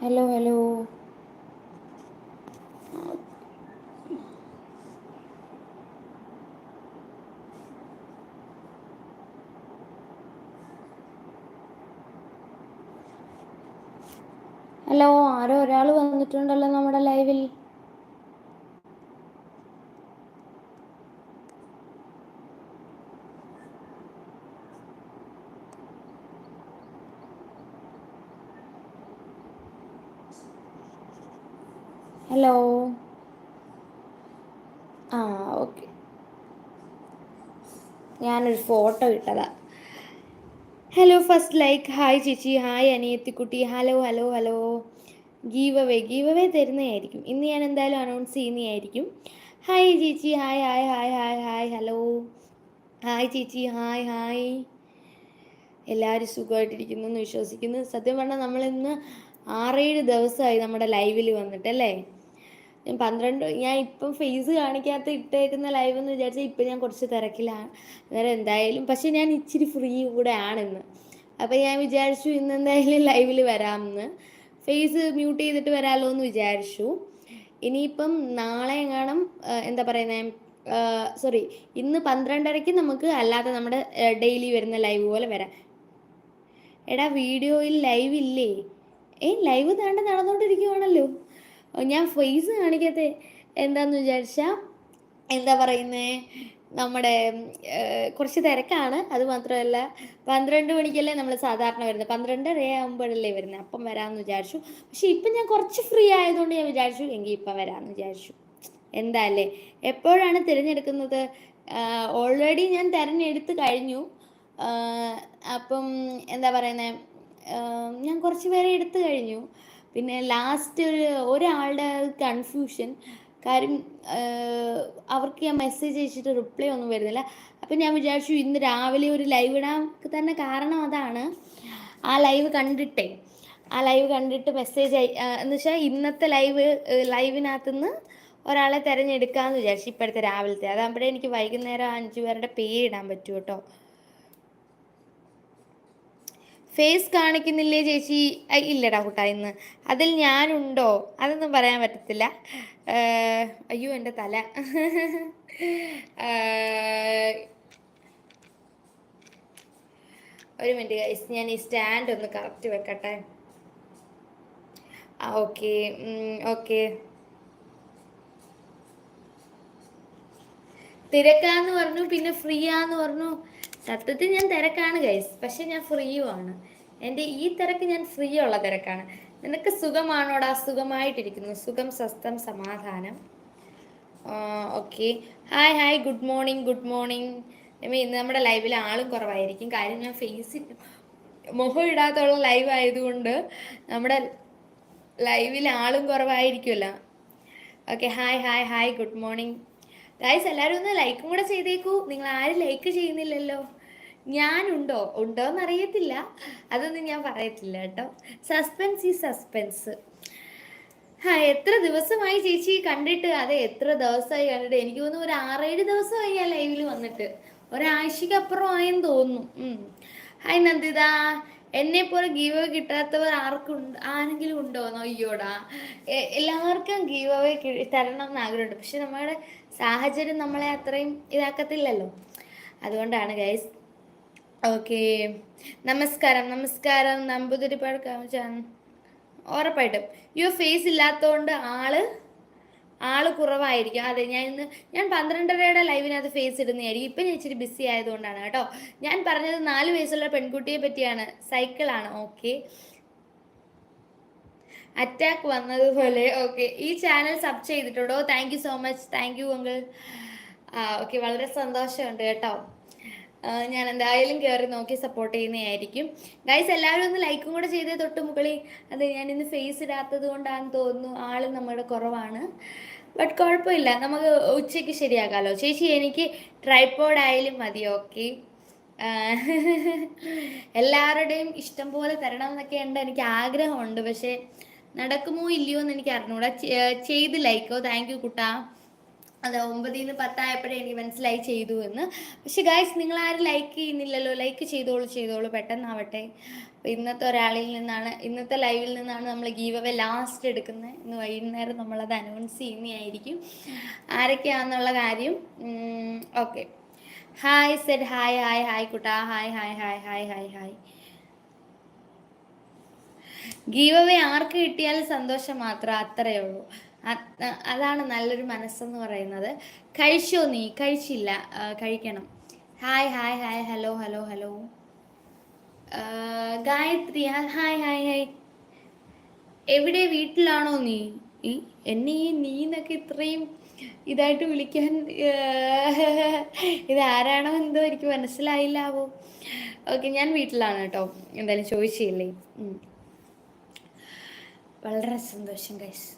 Hello hello hello ആരോ ഒരാൾ വന്നിട്ടുണ്ടല്ലോ നമ്മുടെ ലൈവിൽ ഹലോ ആ ഓക്കെ ഞാനൊരു ഫോട്ടോ ഇട്ടതാ. ഹലോ ഫസ്റ്റ് ലൈക്ക് ഹായ് ചേച്ചി. Hi അനിയത്തിക്കുട്ടി. Hello hello hello give away give away തരുന്നതായിരിക്കും. ഇന്ന് ഞാൻ എന്തായാലും അനൗൺസ് ചെയ്യുന്നതായിരിക്കും. ഹായ് ചേച്ചി. Hi hi hi hi hi hello hi ചേച്ചി. ഹായ് ഹായ് എല്ലാവരും സുഖമായിട്ടിരിക്കുന്നു എന്ന് വിശ്വസിക്കുന്നു. സത്യം പറഞ്ഞാൽ നമ്മളിന്ന് ആറേഴ് ദിവസമായി നമ്മുടെ ലൈവിൽ വന്നിട്ട് അല്ലേ ഞാൻ പന്ത്രണ്ട് ഞാൻ ഇപ്പം ഫേസ് കാണിക്കാത്ത ഇട്ടേക്കുന്ന ലൈവ് എന്ന് വിചാരിച്ചാൽ ഇപ്പം ഞാൻ കുറച്ച് തിരക്കിലാണ്. അന്നേരം എന്തായാലും പക്ഷെ ഞാൻ ഇച്ചിരി ഫ്രീ കൂടെ ആണെന്ന്. അപ്പം ഞാൻ വിചാരിച്ചു ഇന്ന് എന്തായാലും ലൈവിൽ വരാമെന്ന്. ഫേസ് മ്യൂട്ട് ചെയ്തിട്ട് വരാമല്ലോ എന്ന് വിചാരിച്ചു. ഇനിയിപ്പം നാളെ എങ്ങാനും എന്താ പറയുന്നത് സോറി ഇന്ന് പന്ത്രണ്ടരയ്ക്ക് നമുക്ക് അല്ലാതെ നമ്മുടെ ഡെയിലി വരുന്ന ലൈവ് പോലെ വരാം. എടാ വീഡിയോയിൽ ലൈവ് ഇല്ലേ? ഏ ലൈവ് താണ്ട് നടന്നുകൊണ്ടിരിക്കുവാണല്ലോ ഞാൻ ഫേസ് കാണിക്കാത്ത എന്താന്ന് വിചാരിച്ചാൽ എന്താ പറയുന്നേ? നമ്മുടെ കുറച്ച് തിരക്കാണ്. അത് മാത്രമല്ല പന്ത്രണ്ട് മണിക്കല്ലേ നമ്മൾ സാധാരണ വരുന്നത്. പന്ത്രണ്ടര ആകുമ്പോഴല്ലേ വരുന്നത്. അപ്പം വരാമെന്ന് വിചാരിച്ചു. പക്ഷെ ഇപ്പം ഞാൻ കുറച്ച് ഫ്രീ ആയതുകൊണ്ട് ഞാൻ വിചാരിച്ചു എങ്കിൽ ഇപ്പം വരാമെന്ന് വിചാരിച്ചു. എന്താ അല്ലേ? എപ്പോഴാണ് തിരഞ്ഞെടുക്കുന്നത്? ഓൾറെഡി ഞാൻ തിരഞ്ഞെടുത്ത് കഴിഞ്ഞു. അപ്പം എന്താ പറയുന്നത് ഞാൻ കുറച്ച് പേരെ എടുത്തു കഴിഞ്ഞു. പിന്നെ ലാസ്റ്റ് ഒരു ഒരാളുടെ കൺഫ്യൂഷൻ കാര്യം അവർക്ക് ഞാൻ മെസ്സേജ് അയച്ചിട്ട് റിപ്ലൈ ഒന്നും വരുന്നില്ല. അപ്പം ഞാൻ വിചാരിച്ചു ഇന്ന് രാവിലെ ഒരു ലൈവ് ഇടാൻ തന്നെ കാരണം അതാണ്. ആ ലൈവ് കണ്ടിട്ടേ. ആ ലൈവ് കണ്ടിട്ട് മെസ്സേജ് അയ എന്ന് വെച്ചാൽ ഇന്നത്തെ ലൈവ് ലൈവിനകത്തുനിന്ന് ഒരാളെ തിരഞ്ഞെടുക്കാമെന്ന് വിചാരിച്ചു. ഇപ്പോഴത്തെ രാവിലത്തെ. അതാകുമ്പോഴേ എനിക്ക് വൈകുന്നേരം അഞ്ചു പേരുടെ പേര് ഇടാൻ പറ്റും കേട്ടോ. ഫേസ് കാണിക്കുന്നില്ലേ ചേച്ചി? ഇല്ലടാ കൂട്ടാ ഇന്ന്. അതിൽ ഞാനുണ്ടോ? അതൊന്നും പറയാൻ പറ്റത്തില്ല. അയ്യോ എന്റെ തല. ഒരു മിനിറ്റ് ഗൈസ് ഞാൻ ഈ സ്റ്റാൻഡ് ഒന്ന് കറക്റ്റ് വെക്കട്ടെ. ആ ഓക്കെ ഓക്കെ തിരക്കാന്ന് പറഞ്ഞു പിന്നെ ഫ്രീ ആന്ന് പറഞ്ഞു. സത്യത്തിൽ ഞാൻ തിരക്കാണ് ഗൈസ് പക്ഷെ ഞാൻ ഫ്രീയുമാണ് എന്റെ ഈ തിരക്ക് ഞാൻ ഫ്രീ ഉള്ള തിരക്കാണ്. നിനക്ക് സുഖമാണോടാ? സുഖമായിട്ടിരിക്കുന്നു. സുഖം സ്വസ്ഥം സമാധാനം. Okay hi hi good morning good morning ഇന്ന് നമ്മുടെ ലൈവിൽ ആളും കുറവായിരിക്കും. കാര്യം ഞാൻ ഫേസ് മുഖം ഇടാത്തുള്ള ലൈവ് ആയതുകൊണ്ട് നമ്മുടെ ലൈവിൽ ആളും കുറവായിരിക്കുമല്ലോ. Okay hi hi hi good morning guys എല്ലാവരും ഒന്ന് ലൈക്കും കൂടെ ചെയ്തേക്കൂ. നിങ്ങൾ ആരും ലൈക്ക് ചെയ്യുന്നില്ലല്ലോ. ഞാനുണ്ടോ? ഉണ്ടോ എന്നറിയത്തില്ല അതൊന്നും ഞാൻ പറയത്തില്ല കേട്ടോ. സസ്പെൻസ് ഈ സസ്പെൻസ് ആ എത്ര ദിവസമായി ചേച്ചി കണ്ടിട്ട്? അതെ എത്ര ദിവസമായി കണ്ടിട്ട്? എനിക്ക് തോന്നുന്നു ഒരു ആറേഴ് ദിവസമായി ആ ലൈവിൽ വന്നിട്ട്. ഒരാഴ്ചക്ക് അപ്പുറം ആയെന്ന് തോന്നുന്നു ഹായ് നന്ദിത. എന്നെ പോലെ ഗീവ് കിട്ടാത്തവർ ആർക്കും ആരെങ്കിലും ഉണ്ടോ? നോയ്യോടാ എല്ലാവർക്കും ഗീവ് അവേ തരണം എന്ന് ആഗ്രഹമുണ്ട് പക്ഷെ നമ്മുടെ സാഹചര്യം നമ്മളെ അത്രയും ഇതാക്കത്തില്ലല്ലോ. അതുകൊണ്ടാണ് ഗൈസ് ഓക്കെ. നമസ്കാരം നമസ്കാരം. നമ്പൂതിരിപ്പാട് കാണിച്ചാണ് ഉറപ്പായിട്ടും. യു ഫേസ് ഇല്ലാത്തതുകൊണ്ട് ആൾ ആൾ കുറവായിരിക്കും. അതെ ഞാൻ ഇന്ന് ഞാൻ പന്ത്രണ്ടരയുടെ ലൈവിനകത്ത് ഫേസ് ഇടുന്നതായിരിക്കും. ഇപ്പം ഞാൻ ഇച്ചിരി ബിസി ആയതുകൊണ്ടാണ് കേട്ടോ. ഞാൻ പറഞ്ഞത് നാല് വയസ്സുള്ള പെൺകുട്ടിയെ പറ്റിയാണ്. സൈക്കിളാണ് ഓക്കെ അറ്റാക്ക് വന്നതുപോലെ. ഓക്കെ ഈ ചാനൽ സബ് ചെയ്തിട്ടുണ്ടോ? Thank you so much thank you uncle okay വളരെ സന്തോഷമുണ്ട് കേട്ടോ. ഞാൻ എന്തായാലും കയറി നോക്കി സപ്പോർട്ട് ചെയ്യുന്നതായിരിക്കും. ഗൈസ് എല്ലാവരും ഒന്ന് ലൈക്കും കൂടെ ചെയ്തേ തൊട്ട് മുകളിൽ. അത് ഞാൻ ഇന്ന് ഫേസ് ഇടാത്തത് കൊണ്ടാണെന്ന് തോന്നുന്നു. ആൾ നമ്മുടെ കുറവാണ്. ബട്ട് കുഴപ്പമില്ല. നമുക്ക് ഉച്ചയ്ക്ക് ശരിയാക്കാമല്ലോ ചേച്ചി എനിക്ക് ട്രൈപ്പോഡ് മതി ഓക്കെ എല്ലാവരുടെയും ഇഷ്ടം പോലെ തരണം എന്നൊക്കെ ഉണ്ട്. എനിക്ക് ആഗ്രഹമുണ്ട്. പക്ഷേ നടക്കുമോ ഇല്ലയോ എന്ന് എനിക്ക് അറിഞ്ഞൂടാ. ചെയ്ത് ലൈക്കോ താങ്ക് യു കുട്ടാ. അതെ ഒമ്പതിൽ നിന്ന് പത്തായപ്പോഴേ എനിക്ക് മനസ്സിലായി ചെയ്തു എന്ന്. പക്ഷെ ഗായ്സ് നിങ്ങൾ ആരും ലൈക്ക് ചെയ്യുന്നില്ലല്ലോ. ലൈക്ക് ചെയ്തോളൂ ചെയ്തോളൂ. പെട്ടെന്നാവട്ടെ. ഇന്നത്തെ ഒരാളിൽ നിന്നാണ് ഇന്നത്തെ ലൈവിൽ നിന്നാണ് നമ്മൾ ഗീവ് അവേ ലാസ്റ്റ് എടുക്കുന്നത്. ഇന്ന് വൈകുന്നേരം നമ്മളത് അനൗൺസ് ചെയ്യുന്നതായിരിക്കും. ആരൊക്കെയാണെന്നുള്ള കാര്യം okay hi Z hi hi hi കുട്ടാ. Hi hi hi hi hi hi give away ആർക്ക് കിട്ടിയാലും സന്തോഷം മാത്രം അത്രയേ ഉള്ളൂ. അതാണ് നല്ലൊരു മനസ്സെന്ന് പറയുന്നത്. കഴിച്ചോ നീ? കഴിച്ചില്ല. കഴിക്കണം. Hi hi hi hello hello hello Gayathri hi hi hi എവിടെ? വീട്ടിലാണോ നീ? എന്നെ ഈ നീ എന്നൊക്കെ ഇത്രയും ഇതായിട്ട് വിളിക്കാൻ ഇതാരാണോ എന്തോ എനിക്ക് മനസ്സിലായില്ലാവോ? ഓക്കെ ഞാൻ വീട്ടിലാണ് കേട്ടോ. എന്തായാലും ചോദിച്ചില്ലേ? വളരെ സന്തോഷം ഗൈസ്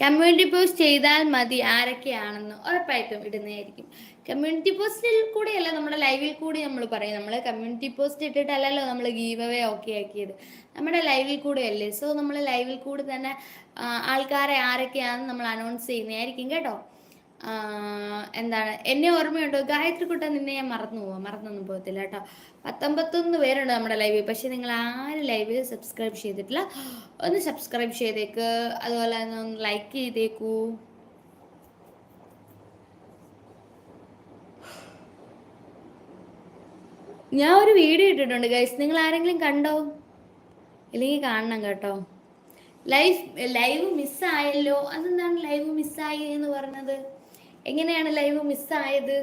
കമ്മ്യൂണിറ്റി പോസ്റ്റ് ചെയ്താൽ മതി ആരൊക്കെയാണെന്ന് ഉറപ്പായിട്ടും ഇടുന്നതായിരിക്കും. കമ്മ്യൂണിറ്റി പോസ്റ്റിൽ കൂടെയല്ല നമ്മുടെ ലൈവിൽ കൂടി നമ്മൾ പറയും. നമ്മൾ കമ്മ്യൂണിറ്റി പോസ്റ്റ് ഇട്ടിട്ടല്ലല്ലോ നമ്മൾ ഗീവ് അവേ ഓക്കെ ആക്കിയത്. നമ്മുടെ ലൈവിൽ കൂടെ അല്ലേ സോ നമ്മൾ ലൈവിൽ കൂടി തന്നെ ആൾക്കാരെ ആരൊക്കെയാണെന്ന് നമ്മൾ അനൗൺസ് ചെയ്യുന്നതായിരിക്കും കേട്ടോ. എന്താണ് എന്നെ ഓർമ്മയുണ്ടോ? ഗായത്രി കുട്ട നിന്നെ ഞാൻ മറന്നു പോവാം മറന്നൊന്നും പോകത്തില്ല കേട്ടോ. പത്തൊമ്പത്തൊന്ന് പേരുണ്ട് നമ്മുടെ ലൈവിൽ പക്ഷെ നിങ്ങൾ ആരും ലൈവിൽ സബ്സ്ക്രൈബ് ചെയ്തിട്ടില്ല ഒന്ന് സബ്സ്ക്രൈബ് ചെയ്തേക്ക്. അതുപോലെ തന്നെ ഒന്ന് ലൈക്ക് ചെയ്തേക്കൂ. ഞാൻ ഒരു വീഡിയോ ഇട്ടിട്ടുണ്ട് ഗൈസ് നിങ്ങൾ ആരെങ്കിലും കണ്ടോ? ഇല്ലെങ്കിൽ കാണണം കേട്ടോ. ലൈവ് ലൈവ് മിസ്സായല്ലോ അതെന്താണ് ലൈവ് മിസ്സായി എന്ന് പറഞ്ഞത്? എങ്ങനെയാണ് live മിസ്സായത്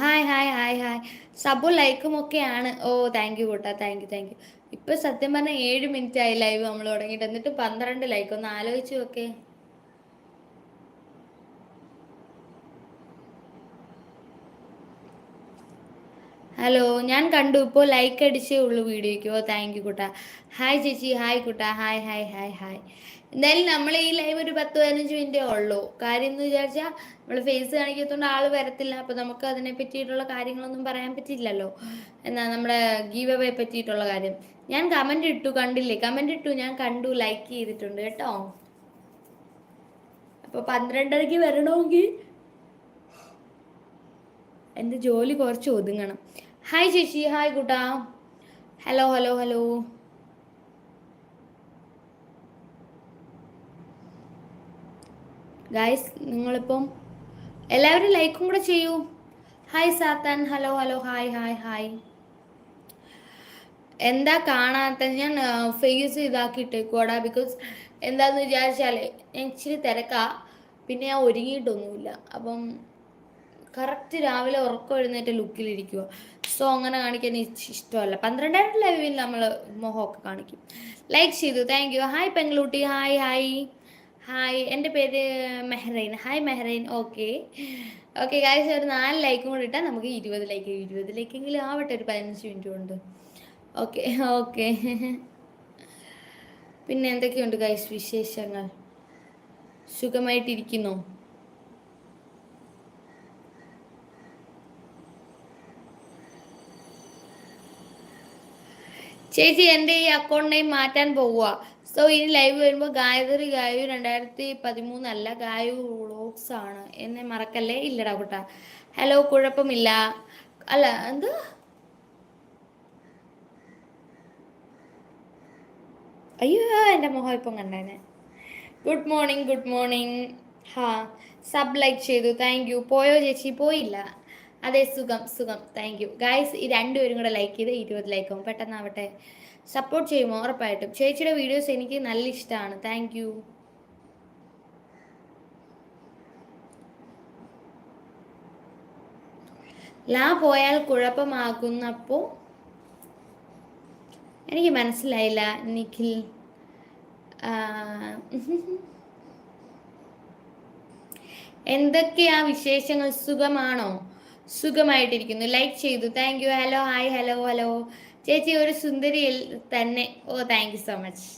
hi hi hi hi Sabu ലൈക്കും ഒക്കെയാണ്. ഓ താങ്ക് യു കൂട്ടാ. താങ്ക് യു താങ്ക് യു ഇപ്പൊ സത്യം പറഞ്ഞാൽ ഏഴ് മിനിറ്റ് ആയി ലൈവ് നമ്മൾ തുടങ്ങിയിട്ട്. എന്നിട്ട് പന്ത്രണ്ട് ലൈക്ക് ഒന്ന് ആലോചിച്ചു നോക്കേ. ഹലോ ഞാൻ കണ്ടു. ഇപ്പോൾ ലൈക്ക് അടിച്ചേ ഉള്ളൂ വീഡിയോയ്ക്ക്. ഓ താങ്ക് യു കുട്ടാ. ഹായ് ചേച്ചി. ഹായ് കുട്ടാ. ഹായ് ഹായ് ഹായ് ഹായ് എന്തായാലും നമ്മൾ ഈ ലൈവ് ഒരു പത്ത് പതിനഞ്ച് മിനിറ്റേ ഉള്ളൂ. കാര്യം എന്ന് വിചാരിച്ചാൽ നമ്മൾ ഫേസ് കാണിക്കത്തോണ്ട് ആൾ വരത്തില്ല. അപ്പോൾ നമുക്ക് അതിനെ പറ്റിയിട്ടുള്ള കാര്യങ്ങളൊന്നും പറയാൻ പറ്റില്ലല്ലോ എന്നാ നമ്മുടെ ഗീവ് അവയെ പറ്റിയിട്ടുള്ള കാര്യം. ഞാൻ കമന്റ് ഇട്ടു കണ്ടില്ലേ? കമന്റ് ഇട്ടു ഞാൻ കണ്ടു ലൈക്ക് ചെയ്തിട്ടുണ്ട് കേട്ടോ. അപ്പോൾ പന്ത്രണ്ടരയ്ക്ക് വരണമെങ്കിൽ എന്റെ ജോലി കുറച്ച് ഒതുങ്ങണം. ഹായ് ചേച്ചി ഹായ് കുട്ടാ. ഹലോ ഹലോ ഹലോ ഗായ്സ് നിങ്ങളിപ്പം എല്ലാവരും ലൈക്കും കൂടെ ചെയ്യൂ. ഹായ് സാത്താൻ. Hello hello hi hi hi എന്താ കാണാത്ത? ഞാൻ ഫേസ് ഇതാക്കിയിട്ടേക്കൂടാ ബിക്കോസ് എന്താന്ന് വിചാരിച്ചാൽ ഞാൻ ഇച്ചിരി തിരക്കാ. പിന്നെ ഞാൻ ഒരുങ്ങിയിട്ടൊന്നുമില്ല. അപ്പം കറക്റ്റ് രാവിലെ ഉറക്കം എഴുന്നേറ്റ ലുക്കിലിരിക്കുക സോ അങ്ങനെ കാണിക്കാൻ ഇഷ്ടമല്ല. പന്ത്രണ്ടായിരം ലൈവിൽ നമ്മൾ മുഖമൊക്കെ കാണിക്കും. ലൈക്ക് ചെയ്തു. താങ്ക് യു ഹായ് പെൺകുട്ടി. ഹായ് ഹായ് ഹായ് എന്റെ പേര് Mehreen. Hi Mehreen. Okay okay കാര്യം ഒരു നാല് ലൈക്കും കൂടി ഇട്ടാൽ നമുക്ക് ഇരുപത് ലൈക്ക് ഇരുപത് ലൈക്കെങ്കിലും ആവട്ടെ ഒരു പതിനഞ്ച് മിനിറ്റ് കൊണ്ട്. ഓക്കെ ഓക്കെ പിന്നെ എന്തൊക്കെയുണ്ട് ഗൈസ് വിശേഷങ്ങൾ? സുഖമായിട്ടിരിക്കുന്നോ? ചേച്ചി എന്റെ ഈ അക്കൗണ്ട് നെയിം മാറ്റാൻ പോവുക സോ ഇനി ലൈവ് വരുമ്പോൾ ഗായത്രി ഗായു രണ്ടായിരത്തി പതിമൂന്നല്ല ഗായു വ്ളോഗ്സ് ആണ്. എന്നെ മറക്കല്ലേ? ഇല്ലടാ കുട്ട. ഹലോ കുഴപ്പമില്ല. അല്ല എന്ത്? അയ്യോ എന്റെ മുഖം ഇപ്പം കണ്ടേനെ. ഗുഡ് മോർണിംഗ് ഗുഡ് മോർണിംഗ് ഹാ സബ് ലൈക്ക് ചെയ്തു. താങ്ക് യു പോയോ ചേച്ചി? പോയില്ല. അതെ സുഖം സുഖം. താങ്ക് യു ഗായ്സ് ഈ രണ്ടുപേരും കൂടെ ലൈക്ക് ചെയ്ത് ഇരുപത് ലൈക്കും പെട്ടെന്നാവട്ടെ. സപ്പോർട്ട് ചെയ്യുമോ ഉറപ്പായിട്ടും. ചേച്ചിയുടെ വീഡിയോസ് എനിക്ക് നല്ല ഇഷ്ടമാണ്. താങ്ക് യു ലാ പോയാൽ കുഴപ്പമാകുന്നപ്പോൾ എനിക്ക് മനസ്സിലായില്ല നിഖിൽ. എന്തൊക്കെയാ വിശേഷങ്ങൾ സുഖമാണോ? സുഖമായിട്ടിരിക്കുന്നു. ലൈക്ക് ചെയ്തു. Thank you hello hi hello hello ചേച്ചി ഒരു സുന്ദരിയിൽ തന്നെ. ഓ താങ്ക് സോ മച്ച്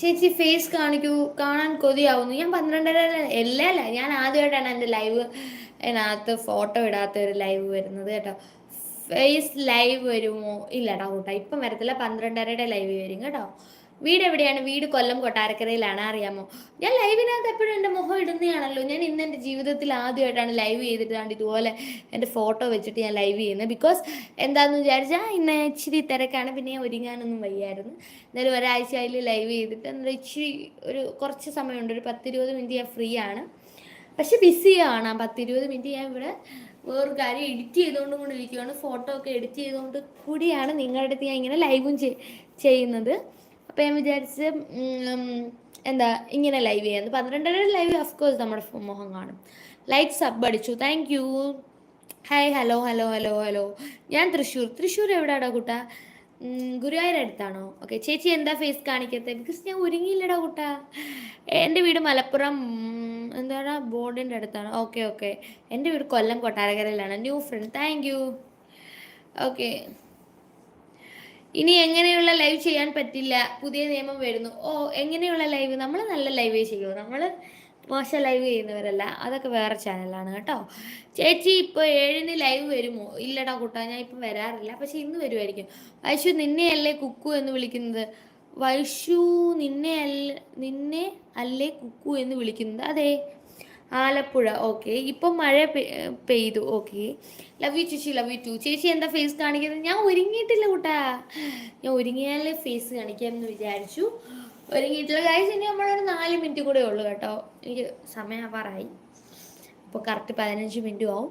ചേച്ചി ഫേസ് കാണിക്കൂ കാണാൻ കൊതിയാവുന്നു. ഞാൻ പന്ത്രണ്ടര എല്ലാ ഞാൻ ആദ്യമായിട്ടാണ് എന്റെ ലൈവ് അതിനകത്ത് ഫോട്ടോ ഇടാത്ത ഒരു ലൈവ് വരുന്നത് കേട്ടോ. ഫേസ് ലൈവ് വരുമോ? ഇല്ലടാ കൂട്ടാ ഇപ്പം വരത്തില്ല. പന്ത്രണ്ടരയുടെ ലൈവ് വരും കേട്ടോ. വീട് എവിടെയാണ്? വീട് കൊല്ലം കൊട്ടാരക്കരയിലാണ്. അറിയാമോ? ഞാൻ ലൈവിനകത്ത് എപ്പോഴും എന്റെ മുഖം ഇടുന്നതാണല്ലോ. ഞാൻ ഇന്ന് എന്റെ ജീവിതത്തിൽ ആദ്യമായിട്ടാണ് ലൈവ് ചെയ്തിട്ടാണ് ഇതുപോലെ എന്റെ ഫോട്ടോ വെച്ചിട്ട് ഞാൻ ലൈവ് ചെയ്യുന്നത്. ബിക്കോസ് എന്താണെന്ന് വിചാരിച്ചാൽ ഇന്ന് ഇച്ചിരി തിരക്കാണ്. പിന്നെ ഒരുങ്ങാനൊന്നും വയ്യായിരുന്നു. എന്നാലും ഒരാഴ്ച അതിൽ ലൈവ് ചെയ്തിട്ട്. എന്താ ഇച്ചിരി ഒരു കുറച്ച് സമയമുണ്ട്. ഒരു പത്തിരുപത് മിനിറ്റ് ഞാൻ ഫ്രീ ആണ്. പക്ഷെ ആണ്. ആ പത്തിരുപത് മിനിറ്റ് ഞാൻ ഇവിടെ വേറൊരു കാര്യം എഡിറ്റ് ചെയ്തുകൊണ്ടും കൂടി ഇരിക്കുകയാണ് ഫോട്ടോ ഒക്കെ എഡിറ്റ് ചെയ്തുകൊണ്ട് കൂടിയാണ് നിങ്ങളുടെ അടുത്ത് ഞാൻ ഇങ്ങനെ ലൈവും ചെയ്യുന്നത്. അപ്പോൾ ഞാൻ വിചാരിച്ച് എന്താ ഇങ്ങനെ ലൈവ് ചെയ്യാന്ന് പന്ത്രണ്ടര ലൈവ് കോഴ്സ് നമ്മുടെ മുഖം കാണും. ലൈക്ക് സബ് അടിച്ചു. Thank you hi hello hello hello hello ഞാൻ തൃശ്ശൂർ. തൃശ്ശൂർ എവിടെയാടാ കൂട്ടാ? ഗുരുവായൂർ അടുത്താണോ? ഓക്കെ ചേച്ചി എന്താ ഫേസ് കാണിക്കത്തെ? ബിക്കോസ് ഞാൻ ഒരുങ്ങിയില്ലടാ കൂട്ടാ. എന്റെ വീട് മലപ്പുറം എന്താണ് ബോർഡിന്റെ അടുത്താണ്. ഓക്കെ ഓക്കെ എന്റെ വീട് Kollam കൊട്ടാരക്കരയിലാണ്. New friend thank you okay ഇനി എങ്ങനെയുള്ള ലൈവ് ചെയ്യാൻ പറ്റില്ല? പുതിയ നിയമം വരുന്നു. ഓ എങ്ങനെയുള്ള ലൈവ് നമ്മൾ നല്ല ലൈവ് ചെയ്യൂ നമ്മൾ മോശം ലൈവ് ചെയ്യുന്നവരല്ല. അതൊക്കെ വേറെ ചാനലാണ് കേട്ടോ. ചേച്ചി ഇപ്പോൾ ഏഴിന് ലൈവ് വരുമോ? ഇല്ലടാ കൂട്ടാ ഞാൻ ഇപ്പം വരാറില്ല. പക്ഷെ ഇന്ന് വരുമായിരിക്കും വൈശു നിന്നെയല്ലേ കുക്കു എന്ന് വിളിക്കുന്നത്? വൈഷു നിന്നെ അല്ല നിന്നെ അല്ലേ കുക്കു എന്ന് വിളിക്കുന്നത്? അതെ ആലപ്പുഴ ഓക്കെ ഇപ്പം മഴ പെയ്തു ഓക്കെ ലവ് യു ചേച്ചി ലവ് യു ടു ചേച്ചി എന്താ ഫേസ് കാണിക്കുന്നത്? ഞാൻ ഒരുങ്ങിയിട്ടില്ല കൂട്ടാ. ഞാൻ ഒരുങ്ങിയാലേ ഫേസ് കാണിക്കാമെന്ന് വിചാരിച്ചു. ഒരുങ്ങിയിട്ടുള്ള കാര്യം ഇനി നമ്മളൊരു നാല് മിനിറ്റ് കൂടെ ഉള്ളു കേട്ടോ. എനിക്ക് സമയം ആവാറായി ഇപ്പോൾ കറക്റ്റ് പതിനഞ്ച് മിനിറ്റ് ആവും.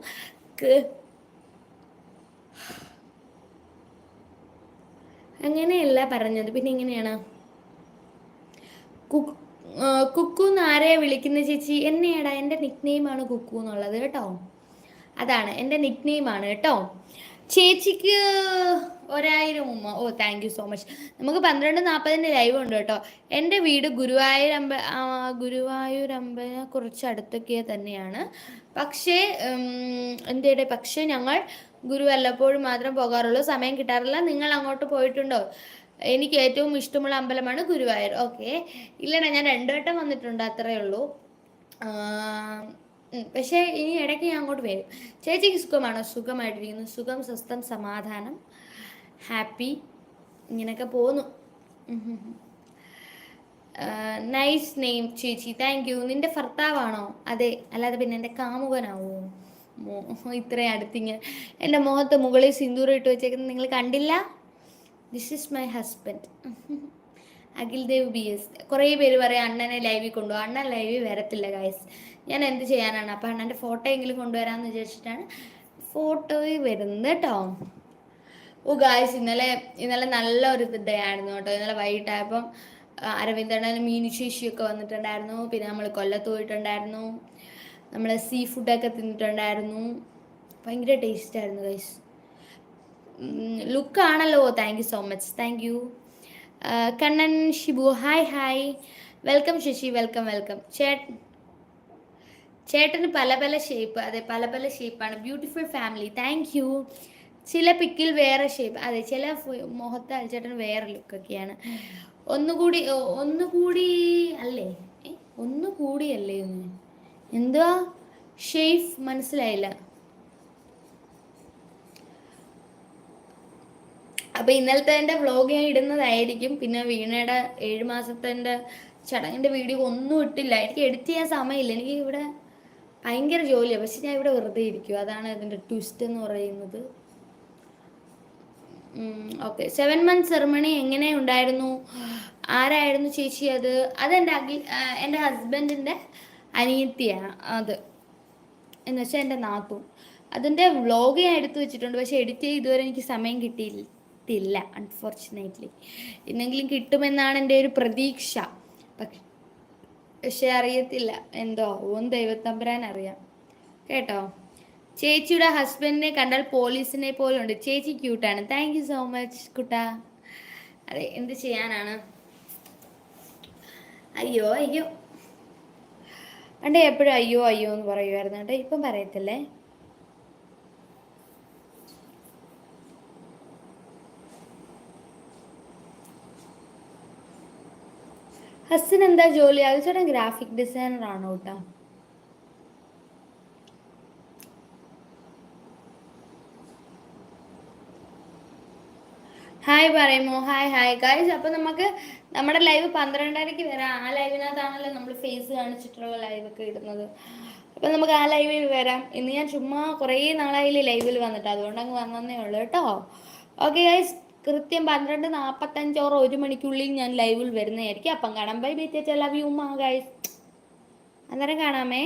അങ്ങനെയല്ല പറഞ്ഞത്. പിന്നെ എങ്ങനെയാണ്? കുക്ക് കുക്കു എന്നാരെ വിളിക്കുന്ന ചേച്ചി എന്നെയാടാ എന്റെ നിക് ആണ് കുക്കു എന്നുള്ളത് കേട്ടോ. അതാണ് എന്റെ നിക് ആണ് കേട്ടോ. ചേച്ചിക്ക് ഒരായിരം ഉമ്മ ഓ താങ്ക് യു സോ മച്ച് നമുക്ക് പന്ത്രണ്ട് നാൽപ്പതിന്റെ ലൈവ് ഉണ്ട് കേട്ടോ. എന്റെ വീട് ഗുരുവായൂർ അമ്പ ഗുരുവായൂർ കുറച്ച് അടുത്തൊക്കെ തന്നെയാണ്. പക്ഷേ എന്തേടെ പക്ഷേ ഞങ്ങൾ ഗുരു വല്ലപ്പോഴും മാത്രം പോകാറുള്ളൂ. സമയം കിട്ടാറില്ല. നിങ്ങൾ അങ്ങോട്ട് പോയിട്ടുണ്ടോ? എനിക്ക് ഏറ്റവും ഇഷ്ടമുള്ള അമ്പലമാണ് ഗുരുവായൂർ. ഓക്കെ. ഇല്ലടാ ഞാൻ രണ്ടു വട്ടം വന്നിട്ടുണ്ട് അത്രയേ ഉള്ളൂ. പക്ഷേ ഇനി ഇടയ്ക്ക് ഞാൻ അങ്ങോട്ട് വരും. ചേച്ചിക്ക് സുഖമാണോ? സുഖമായിട്ടിരിക്കുന്നു. സുഖം സ്വസ്ഥം സമാധാനം ഹാപ്പി ഇങ്ങനെയൊക്കെ പോന്നു നൈസ് നെയിം ചേച്ചി. Thank you. നിന്റെ ഭർത്താവാണോ? അതെ. അല്ലാതെ പിന്നെ എന്റെ കാമുകനാവോ? ഇത്രയും അടുത്തിങ്ങനെ എന്റെ മുഖത്ത് മുകളിൽ സിന്ദൂർ ഇട്ട് വെച്ചേക്കുന്നത് നിങ്ങൾ കണ്ടില്ല? This is my husband Akhil Dev B S കുറേ പേര് പറയും അണ്ണനെ ലൈവിൽ കൊണ്ടുപോകും അണ്ണൻ ലൈവിൽ വരത്തില്ല ഗായ്സ് ഞാൻ എന്ത് ചെയ്യാനാണ്? അപ്പം അണ്ണന്റെ ഫോട്ടോ എങ്കിലും കൊണ്ടുവരാമെന്ന് വിചാരിച്ചിട്ടാണ് ഫോട്ടോയിൽ വരുന്നത് കേട്ടോ ഓ ഗായ്സ് ഇന്നലെ ഇന്നലെ നല്ല ഒരു ഡേ ആയിരുന്നു കേട്ടോ ഇന്നലെ വൈകിട്ടായപ്പം അരവിന്ദണ്ണനും മീനുശേഷിയൊക്കെ വന്നിട്ടുണ്ടായിരുന്നു. പിന്നെ നമ്മൾ കൊല്ലത്ത് പോയിട്ടുണ്ടായിരുന്നു. നമ്മൾ സീ ഫുഡൊക്കെ തിന്നിട്ടുണ്ടായിരുന്നു. ഭയങ്കര ടേസ്റ്റായിരുന്നു guys ലുക്കാണല്ലോ thank you so much thank you Kannan Shibu hi hi welcome Sasi. Welcome welcome ചേട്ടൻ ചേട്ടന് പല പല ഷേപ്പ് അതെ പല പല ഷേപ്പാണ് ബ്യൂട്ടിഫുൾ ഫാമിലി താങ്ക് യു ചില പിക്കിൽ വേറെ ഷേപ്പ് അതെ ചില മുഖത്ത് ചേട്ടൻ വേറെ ലുക്കൊക്കെയാണ് ഒന്നുകൂടി ഒന്നുകൂടി അല്ലേ? ഒന്നുകൂടി അല്ലേ എന്തുവാ? ഷേഫ് മനസ്സിലായില്ല. അപ്പോൾ ഇന്നലത്തെ എന്റെ വ്ളോഗ് ഞാൻ ഇടുന്നതായിരിക്കും. പിന്നെ വീണയുടെ ഏഴ് മാസത്തെ ചടങ്ങിന്റെ വീഡിയോ ഒന്നും ഇട്ടില്ല. എനിക്ക് എഡിറ്റ് ചെയ്യാൻ സമയമില്ല. എനിക്ക് ഇവിടെ ഭയങ്കര ജോലിയാണ് പക്ഷെ ഞാൻ ഇവിടെ വെറുതെ ഇരിക്കും അതാണ് അതിന്റെ ട്വിസ്റ്റ് എന്ന് പറയുന്നത്. ഓക്കെ സെവൻ മന്ത് സെറമണി എങ്ങനെ ഉണ്ടായിരുന്നു? ആരായിരുന്നു ചേച്ചി അത്? അതെന്റെ അഖിൽ എന്റെ ഹസ്ബൻഡിന്റെ അനിയത്തിയാണ് അത്. എന്നുവെച്ചാൽ എന്റെ എന്റെ നാത്തും അതിന്റെ വ്ളോഗ് ഞാൻ എടുത്തു വെച്ചിട്ടുണ്ട്. പക്ഷേ എഡിറ്റ് ചെയ്ത് ഇതുവരെ എനിക്ക് സമയം കിട്ടിയില്ല. കിട്ടിയില്ല അൺഫോർച്ചുനേറ്റ്ലി ഇന്നെങ്കിലും കിട്ടുമെന്നാണ് എന്റെ ഒരു പ്രതീക്ഷ. പക്ഷെ അറിയത്തില്ല. എന്തോ ഓൻ ദൈവത്തമ്പരാൻ അറിയാം. കേട്ടോ? ചേച്ചിയുടെ ഹസ്ബൻഡിനെ കണ്ടാൽ പോലീസിനെ പോലെ ഉണ്ട് ചേച്ചി ക്യൂട്ടാണ് താങ്ക് യു സോ മച്ച് കുട്ടാ. അതെ എന്ത് ചെയ്യാനാണ്? അയ്യോ അയ്യോ. അണ്ടേ എപ്പോഴും അയ്യോ അയ്യോ എന്ന് പറയുമായിരുന്നു. കേട്ടോ ഇപ്പം പറയത്തില്ലേ? ഹസ്സിന് എന്താ ജോലി? അത് ചേട്ടൻ ഗ്രാഫിക് ഡിസൈനർ ആണോ കേട്ടോ ഹായ് പറയുമോ? ഹായ് ഹായ് ഗൈസ് അപ്പൊ നമുക്ക് നമ്മുടെ ലൈവ് പന്ത്രണ്ടരയ്ക്ക് വരാം. ആ ലൈവിനകത്താണല്ലോ നമ്മൾ ഫേസ് കാണിച്ചിട്ടുള്ള ലൈവ് ഒക്കെ ഇടുന്നത്. അപ്പൊ നമുക്ക് ആ ലൈവിൽ വരാം. ഇന്ന് ഞാൻ ചുമ്മാ കുറേ നാളായില്ലേ ലൈവിൽ വന്നിട്ട്. അതുകൊണ്ട് അങ്ങ് വന്നേ ഉള്ളൂ കേട്ടോ ഓക്കെ ഗൈസ് കൃത്യം പന്ത്രണ്ട് നാൽപ്പത്തഞ്ചോറോ ഒരു മണിക്കുള്ളിൽ ഞാൻ ലൈവിൽ വരുന്നതായിരിക്കും. അപ്പം കാണാം. ബൈ ബൈ ചേച്ചി. ലവ് യു മാ ഗൈസ് അന്നേരം കാണാമേ.